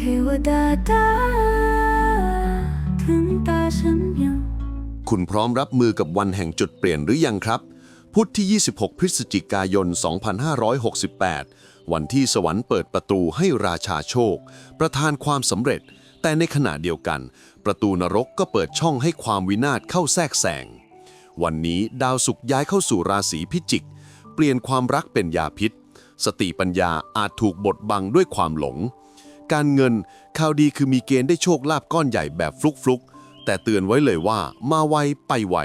เทวดาตาถึงตาฉันยัง คุณพร้อมรับมือกับวันแห่งจุดเปลี่ยนหรือยังครับ พุธที่ 26 พฤศจิกายน 2568 วันที่สวรรค์เปิดประตูให้ราชาโชค ประทานความสำเร็จ แต่ในขณะเดียวกัน ประตูนรกก็เปิดช่องให้ความวินาศเข้าแทรกแซงวันนี้ดาวศุกร์ย้ายเข้าสู่ราศีพิจิก เปลี่ยนความรักเป็นยาพิษ สติปัญญาอาจถูกบดบังด้วยความหลง การเงิน ข่าวดีคือมีเกณฑ์ได้โชคลาภก้อนใหญ่แบบฟลุกๆ แต่เตือนไว้เลยว่ามาไวไปไว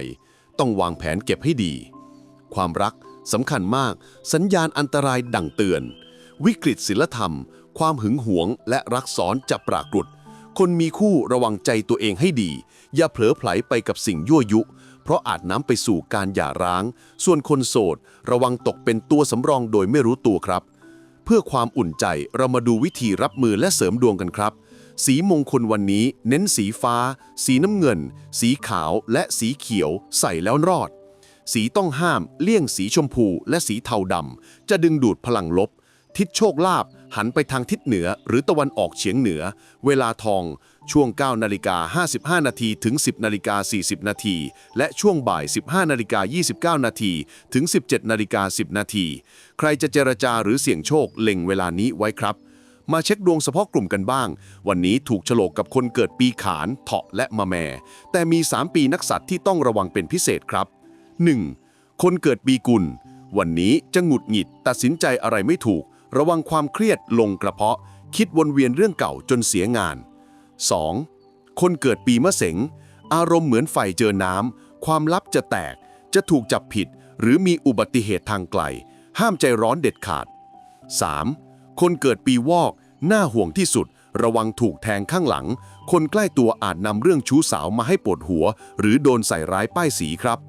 ต้องวางแผนเก็บให้ดี ความรักสำคัญมาก สัญญาณอันตรายดังเตือน วิกฤตศิลธรรม ความหึงหวง และรักซ้อนจะปรากฏ คนมีคู่ระวังใจตัวเองให้ดี อย่าเผลอไผลไปกับสิ่งยั่วยุ เพราะอาจน้ำไปสู่การหย่าร้าง ส่วนคนโสด ระวังตกเป็นตัวสำรองโดยไม่รู้ตัวครับ เพื่อความอุ่นใจเรามาดูวิธีรับมือและเสริมดวงกันครับ สีมงคลวันนี้เน้นสีฟ้า สีน้ำเงิน สีขาวและสีเขียว ใส่แล้วรอด สีต้องห้ามเลี่ยงสีชมพูและสีเทาดำจะดึงดูดพลังลบ ทิศโชคลาภหันไปทางทิศเหนือหรือตะวันออกเฉียงเหนือ เวลาทอง ช่วง 9 นาฬิกา 55 นาทีถึง 10 นาฬิกา 40 นาที และช่วงบ่าย 15 นาฬิกา 29 นาทีถึง 17 นาฬิกา 10 นาที ใครจะเจรจาหรือเสี่ยงโชคเล็งเวลานี้ไว้ครับ มาเช็คดวงเฉพาะกลุ่มกันบ้าง วันนี้ถูกโฉลกกับคนเกิดปีขาน เถาะและมะแม่ แต่มี 3 ปีนักสัตว์ที่ต้องระวังเป็นพิเศษครับ 1. คนเกิดปีกุล วันนี้จะหงุดหงิด ตัดสินใจอะไรไม่ถูก ระวังความเครียดลงกระเพาะ คิดวนเวียนเรื่องเก่าจนเสียงาน 2. คนเกิดปีมะเสงอารมณ์เหมือนไฟเจอน้ำ ความลับจะแตก จะถูกจับผิด หรือมีอุบัติเหตุทางไกล ห้ามใจร้อนเด็ดขาด 3. คนเกิดปีวอกน่าห่วงที่สุด ระวังถูกแทงข้างหลัง คนใกล้ตัวอาจนำเรื่องชู้สาวมาให้ปวดหัว หรือโดนใส่ร้ายป้ายสีครับ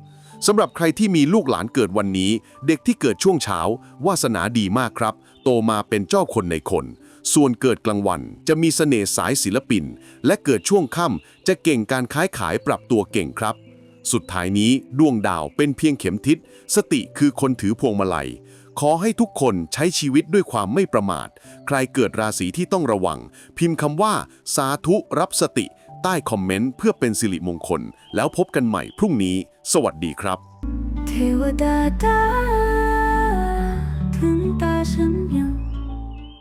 สำหรับใครที่มีลูกหลานเกิดวันนี้ เด็กที่เกิดช่วงเช้า วาสนาดีมากครับ โตมาเป็นเจ้าคนในคน ส่วนเกิดกลางวันจะมีเสน่ห์สายศิลปิน และเกิดช่วงค่ำจะเก่งการค้ายขายปรับตัวเก่งครับ สุดท้ายนี้ดวงดาวเป็นเพียงเข็มทิศ สติคือคนถือพวงมาลัย ขอให้ทุกคนใช้ชีวิตด้วยความไม่ประมาท ใครเกิดราศีที่ต้องระวัง พิมพ์คำว่า สาธุรับสติ ใต้คอมเมนต์เพื่อเป็นสิริมงคล แล้วพบกันใหม่พรุ่งนี้ สวัสดีครับ เทวดาตาถึงตาฉันยัง